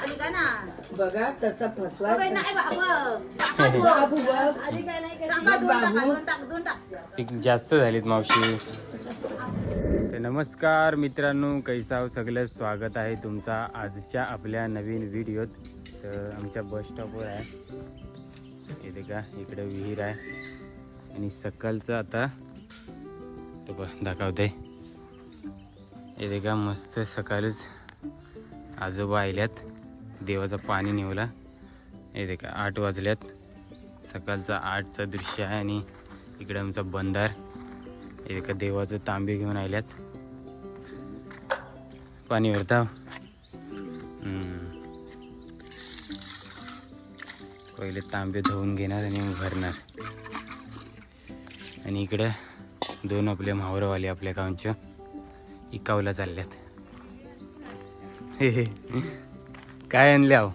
बघा तसा टाक एक जास्त झालीत मावशी. तर नमस्कार मित्रांनो कैसाव सगळं स्वागत आहे तुमचा आजच्या आपल्या नवीन व्हिडिओत. तर आमच्या बस स्टॉपवर आहे. येते का इकडे विहीर आहे. आणि सकाळचं आता तो बघ दाखवते. येते का मस्त सकाळीच आजोबा आल्यात देवाचं पाणी नेवलं. हे देखा आठ वाजल्यात. सकाळचा आठचं दृश्य आहे आणि इकडे आमचा बंधार. देखा देवाचं तांबे घेऊन आल्यात. पाणी भरता पहिले तांबे धुवून घेणार आणि मग भरणार. आणि इकडं दोन आपले मावरवाले आपल्या गावच्या इकावला चालल्यात. हे. काय आणले आहो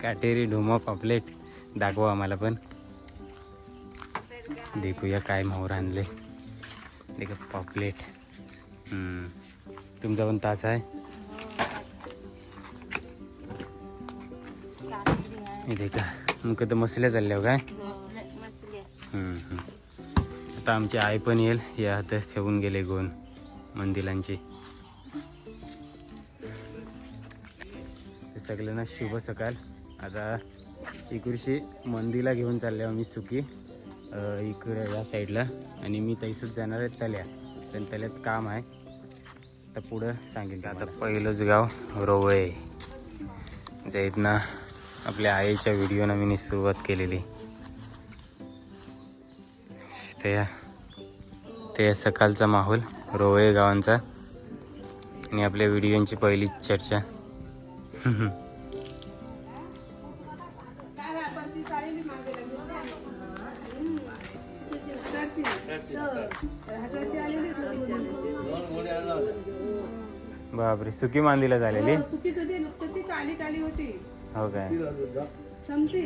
काटेरी ढोमा पापलेट. दाखवा आम्हाला पण. देखूया काय मावर आणले. देखा पापलेट. तुमचा पण तास आहे. देखा मग तर मसल्या चालल्या हो काय? आता आमची आई पण येईल. या हातात ठेवून गेले गोन मंदिरांची. सगळ्यांना शुभ सकाळ. आता इकडशी मंदीला घेऊन चालले आम्ही सुकी. इकडे या साईडला. आणि मी तैसूच जाणार आहे तल्या. पण तल्यात काम आहे. तर पुढं सांगेन आता पहिलंच गाव रोवळे. जाईत ना आपल्या आईच्या व्हिडिओनं मी सुरुवात केलेली. ते ते सकाळचा माहोल रोवळे गावांचा. आणि आपल्या व्हिडिओची पहिली चर्चा. बापरे सुकी मांदीला झालेली? सुकी कधी काली काली होती. हो काय? समजी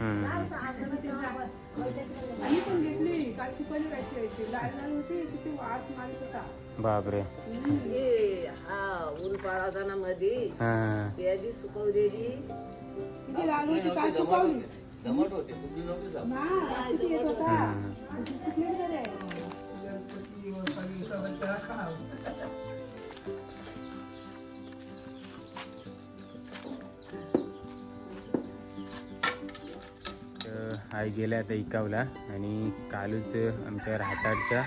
हम्म. आम्ही पण घेतली. काल सुकवली कशी व्हायची लाल लाल होती. किती वास मारत होता. बापरे. हा ऊन हा. सुकवलेली. किती लाल होती काल सुकवली. ना, किती येत होता. हम्म. सुकलेली बरी आहे. तर आई गेल्या आता इकावला आणि कालूच आमच्या राहटाडच्या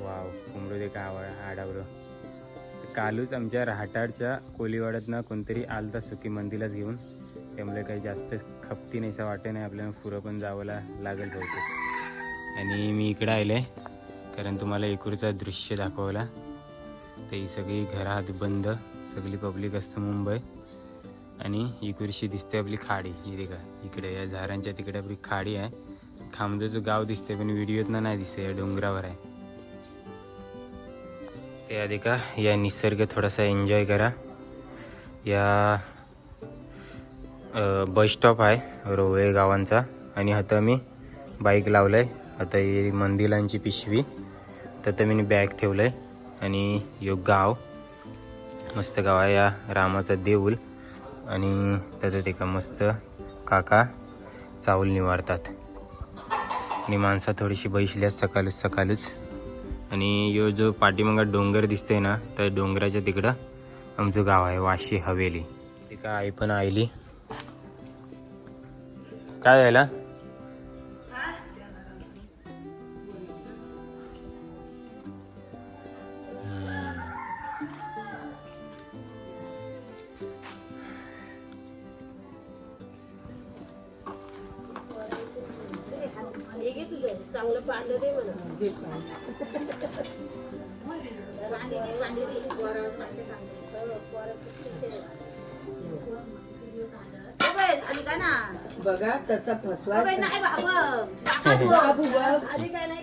वाव कुंबडू दे का आवा आडावलं कालूच आमच्या राहटाडच्या कोलीवाड्यातनं कोणतरी आलता सुकी मंदिरलाच घेऊन. त्यामुळे काही जास्त खपती नाहीसा वाटे नाही आपल्याला पुरं पण जावं लागेल बहुतेक. आणि मी इकडं आले कारण तुम्हाला एकूरचा दृश्य दाखवला. तर ही सगळी घरात बंद सगळी पब्लिक असतं मुंबई. आणि इकडची दिसते आपली खाडी. इथे का इकडे या झाडांच्या तिकडे आपली खाडी आहे. खामदोचं गाव दिसते पण व्हिडिओत नाही दिसते या डोंगरावर आहे. ते देखा या निसर्ग थोडासा एन्जॉय करा. या बस स्टॉप आहे रोवळे गावांचा. आणि आता मी बाईक लावलं आहे आता ही मंदिरांची पिशवी. तर मी बॅग ठेवलं आहे आणि यो गाव. मस्त गाव आहे या रामाचा देऊळ आणि त्याच्यात एका मस्त काका चावल निवारतात. आणि माणसं थोडीशी बैसली आहेत सकाळच सकाळच. आणि यो जो पाठीमागा डोंगर दिसतोय ना त्या डोंगराच्या तिकडं आमचं गाव आहे वाशी हवेली. तिका आई पण आईली काय झालं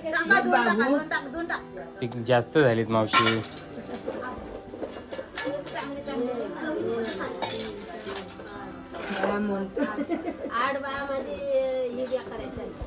टाका दोन टाका दोन टाक दोन टाक एक जास्त झालीत मावशी मला म्हणतो आठ बाया माझी हे द्या करायचं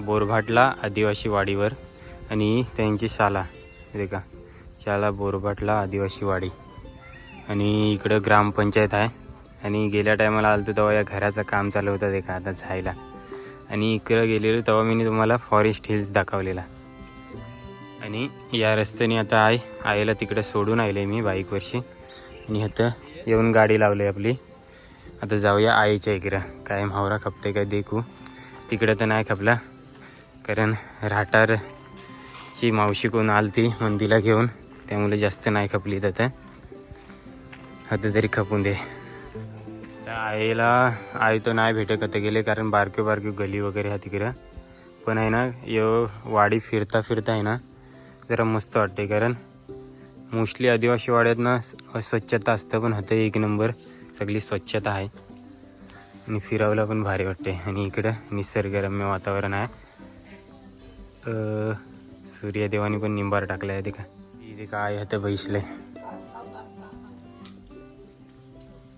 बोरभाटला आदिवासी वाडीवर आणि त्यांची शाला. दे का शाला बोरभाटला आदिवासी वाडी. आणि इकडं ग्रामपंचायत आहे. आणि गेल्या टायमाला आलं तेव्हा या घराचं काम चालू होतं ते का आता जायला. आणि इकडं गेलेलो तेव्हा मी तुम्हाला फॉरेस्ट हिल्स दाखवलेला. आणि या रस्त्याने आता आय आईला तिकडं सोडून आले मी बाईकवरशी आणि आता येऊन गाडी लावली आपली. आता जाऊया आईच्या इकडं. काय मावरा खपते काय देखू. तिकडं तर नाही खपला. कारण राहटारची मावशी कोण आलती मंदीला घेऊन त्यामुळे जास्त नाही खपली तर आता तरी खपून दे. त्या आईला आई तर नाही भेटत आता गेले कारण बारक्यो बारक्यो गली वगैरे हा तिकडं. पण आहे ना यो वाडी फिरता फिरता आहे ना जरा मस्त वाटते कारण मोस्टली आदिवासी वाड्यात ना स्वच्छता असतं पण हत एक नंबर सगळी स्वच्छता आहे. आणि फिरावला पण भारी वाटते आणि इकडं निसर्गरम्य वातावरण आहे. सूर्यदेवाने पण निंबार टाकला आहे ते का इथे काय आहे ते बैसले.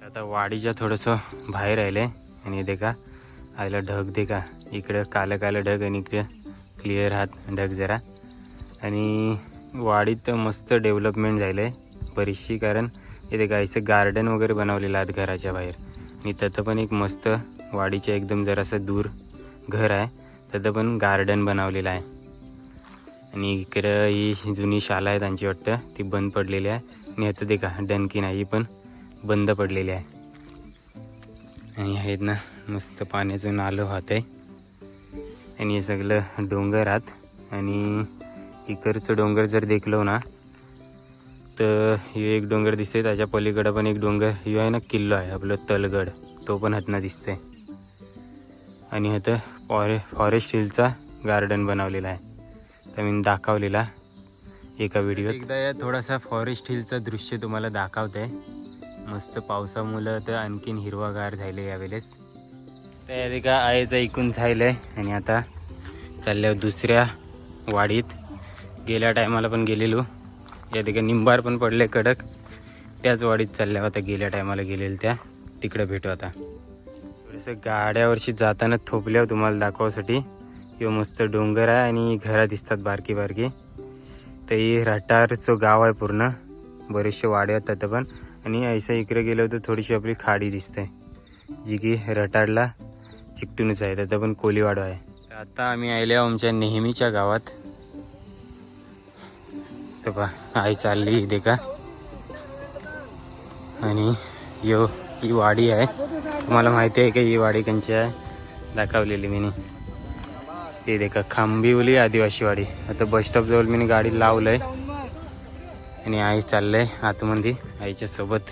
आता वाडीच्या थोडंसं बाहेर राहिलं आहे आणि देखा का आयला ढग दे का इकडं कालं कालं ढग आणि इकडं क्लिअर हात ढग जरा. आणि वाडीत मस्त डेव्हलपमेंट झालं आहे बरीचशी कारण इथे गायचं गार्डन वगैरे बनवलेलं आहेत घराच्या बाहेर. आणि तथं पण एक मस्त वाडीच्या एकदम जरासं दूर घर आहे. तथं पण गार्डन बनवलेलं आहे. आणि इकडं ही जुनी शाळा आहे त्यांची वाटतं. ती बंद पडलेली आहे. आणि आता ते का डनकी नाही ही पण बंद पडलेली आहे. आणि आहेत ना मस्त पाण्याचं नालं वाहत आहे. आणि हे सगळं डोंगर आहात आणि इकडचं डोंगर जर देखलो ना तर हे एक डोंगर दिसते त्याच्या पलीकडं पण एक डोंगर हे आहे ना किल्लो आहे आपलं तलगड. तो पण हतनं दिसतंय. आणि आता फॉरे फॉरेस्ट हिलचा गार्डन बनवलेला आहे. तर मी दाखवलेला एका व्हिडिओ एकदा या थोडासा फॉरेस्ट हिलचं दृश्य तुम्हाला दाखवते. मस्त पावसामुळं तर आणखीन हिरवागार झाले यावेळेस. तर का आईचं ऐकून झालं आणि आता चालल्यावर दुसऱ्या वाडीत. गेल्या टायमाला पण गेलेलो. या ठिकाणी निंबार पण पडले कडक. त्याच वाडीत चालल्या होत्या. गेल्या टायमाला गेलेल्या त्या. तिकडं भेटू आता. थोडंसं गाड्यावरशी जाताना थोपल्यावर हो तुम्हाला दाखवासाठी. किंवा मस्त डोंगर आहे आणि घरं दिसतात बारकी बारकी. तर ही रटारचं गाव आहे पूर्ण. बरेचसे वाडे आहेत त्यात पण. आणि ऐसा इकडे गेलो तर थोडीशी आपली खाडी दिसते. जी की रटारला चिकटूनच आहे. त्यात पण कोलीवाडा आहे. तर आता आम्ही आले आहो आमच्या नेहमीच्या गावात. तर पा आई चालली इथे का? आणि यो ही वाडी आहे. तुम्हाला माहिती आहे का ही वाडी कंची आहे? दाखवलेली मी. ते देखा खांबिवली आदिवासी वाडी. आता बस स्टॉप जवळ मी गाडी लावलंय. आणि आई चाललंय आतमध्ये. आईच्या सोबत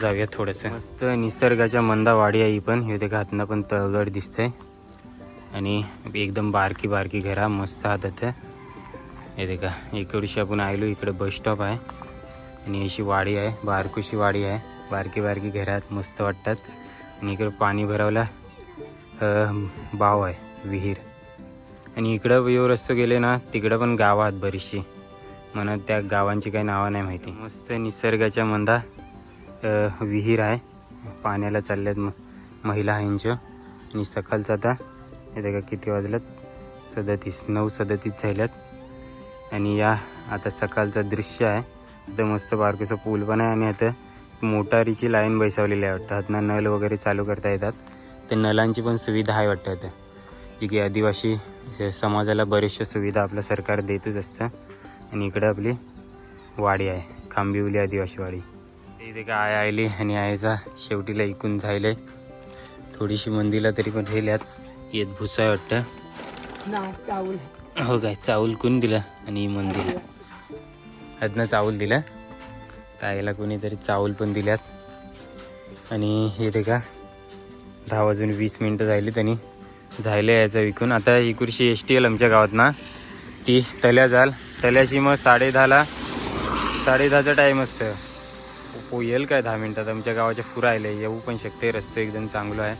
जाऊया थोडंसं. मस्त निसर्गाच्या मंदा वाडी आहे ही पण. हे देखा हातनं पण तळगड दिसतंय. आणि एकदम बारकी बारकी घरा मस्त आता इथं हे देखा इकडशी आपण आयलो इकडं बस स्टॉप आहे. आणि अशी वाडी आहे बारकुशी वाडी आहे. बारकी बारकी घरात मस्त वाटतात. आणि इकडं पाणी भरावला भाव बाव आहे विहीर. आणि इकडं येऊ रस्तो गेले ना तिकडं पण गावं आहेत बरीचशी. मला त्या गावांची काही नावं नाही माहिती. मस्त निसर्गाच्या मंदा विहीर आहे. पाण्याला चालल्यात म महिला ह्यांच्या आणि सकाळचं आता हे का किती वाजल्यात. सदतीस नऊ सदतीस झाल्यात. आणि या आता सकाळचं दृश्य आहे. तर मस्त बारकेचा पूल पण आहे आणि आता मोटारीची लाईन बैसावलेली आहे वाटतं. आतनं नल वगैरे चालू करता येतात. तर नलांची पण सुविधा आहे वाटतं आता. जी की आदिवासी समाजाला बऱ्याचशा सुविधा आपलं सरकार देतच असतं. आणि इकडं आपली वाडी आहे खांबिवली आदिवासी वाडी. इथे काय आय आयली आणि आयचा शेवटीला ऐकून झाले. थोडीशी मंदीला तरी पण राहिल्यात. येत भुसा वाटतं. चावल. हो काय चावल कोण दिलं? आणि मंदिर अदनं चावल दिलं. ताईला कोणीतरी चावल पण दिल्यात. आणि हे ते का दहा वाजून वीस मिनटं झाली त्यांनी झाले यायचं विकून. आता ही कुर्शी एस टी एल आमच्या गावात ना. ती तल्या जाल. तल्याची मग साडे दहाला साडे दहाचा टाईम असतं. पो येईल काय दहा मिनटात? आमच्या गावाच्या पुरा आले येऊ पण शकते रस्ते एकदम चांगलं आहे.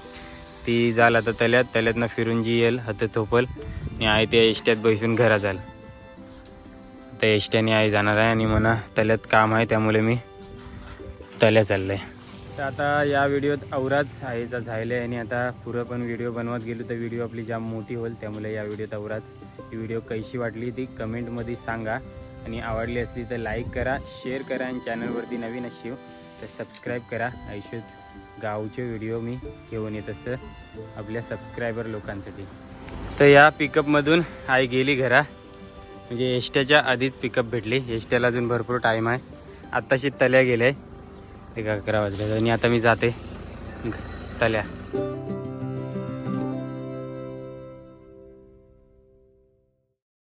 ती जाल आता तल्यात. तल्यातनं फिरून जी येईल. हात थोपल आणि आहे त्या एसट्यात बसून घरा जाल. आता एसट्याने आई जाणार आहे आणि म्हणा तल्यात काम आहे. त्यामुळे मी तल्या चाललं आहे तर आता या व्हिडिओत औराच आहेचा झायला आहे आणि आता पुरं पण व्हिडिओ बनवत गेलो. तर व्हिडिओ आपली जाम मोठी होईल त्यामुळे या व्हिडिओत औराच ही व्हिडिओ कशी वाटली ती कमेंटमध्ये सांगा. आणि आवडली असली तर लाईक करा शेअर करा आणि चॅनलवरती नवीन असेल हो, तर सबस्क्राईब करा. आयुष्यात गावचे व्हिडिओ मी घेऊन येत असतं आपल्या सबस्क्रायबर लोकांसाठी. तर या पिकअपमधून आई गेली घरा. म्हणजे एष्ट्याच्या आधीच पिकअप भेटली. एष्ट्याला अजून भरपूर टाईम आहे. आत्ताशी तल्या गेल्या आहे एक अकरा वाजले. आणि आता मी जाते. तल्या